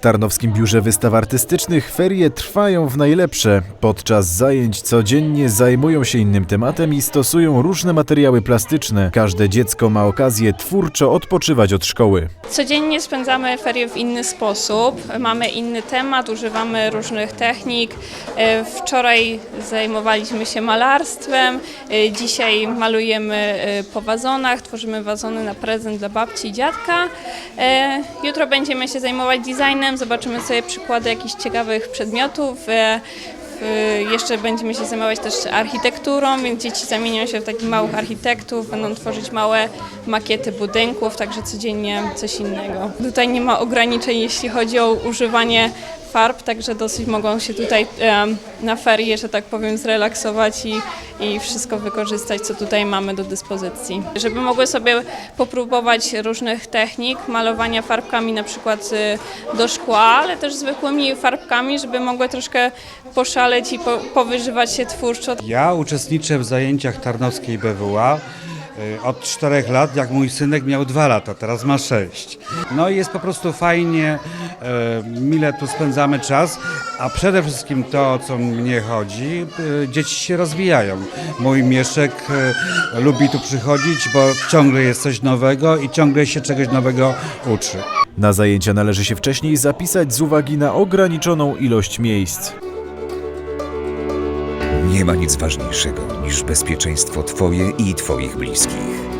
Tarnowskim Biurze Wystaw Artystycznych ferie trwają w najlepsze. Podczas zajęć codziennie zajmują się innym tematem i stosują różne materiały plastyczne. Każde dziecko ma okazję twórczo odpoczywać od szkoły. Codziennie spędzamy ferie w inny sposób, mamy inny temat, używamy różnych technik. E, Wczoraj zajmowaliśmy się malarstwem, e, dzisiaj malujemy e, po wazonach, tworzymy wazony na prezent dla babci i dziadka. E, Jutro będziemy się zajmować designem, zobaczymy sobie przykłady jakichś ciekawych przedmiotów. E, Jeszcze będziemy się zajmować też architekturą, więc dzieci zamienią się w takich małych architektów, będą tworzyć małe makiety budynków, także codziennie coś innego. Tutaj nie ma ograniczeń, jeśli chodzi o używanie farb, także dosyć mogą się tutaj na ferie, że tak powiem, zrelaksować i, i wszystko wykorzystać, co tutaj mamy do dyspozycji. Żeby mogły sobie popróbować różnych technik malowania farbkami na przykład y, do szkła, ale też zwykłymi farbkami, żeby mogły troszkę poszaleć i po, powyżywać się twórczo. Ja uczestniczę w zajęciach Tarnowskiej BWA y, od czterech lat, jak mój synek miał dwa lata, teraz ma sześć. No i jest po prostu fajnie, mile tu spędzamy czas, a przede wszystkim to, o co mnie chodzi, y, dzieci się rozwijają. Mój Mieszek y, lubi tu przychodzić, bo ciągle jest coś nowego i ciągle się czegoś nowego uczy. Na zajęcia należy się wcześniej zapisać z uwagi na ograniczoną ilość miejsc. Nie ma nic ważniejszego niż bezpieczeństwo Twoje i Twoich bliskich.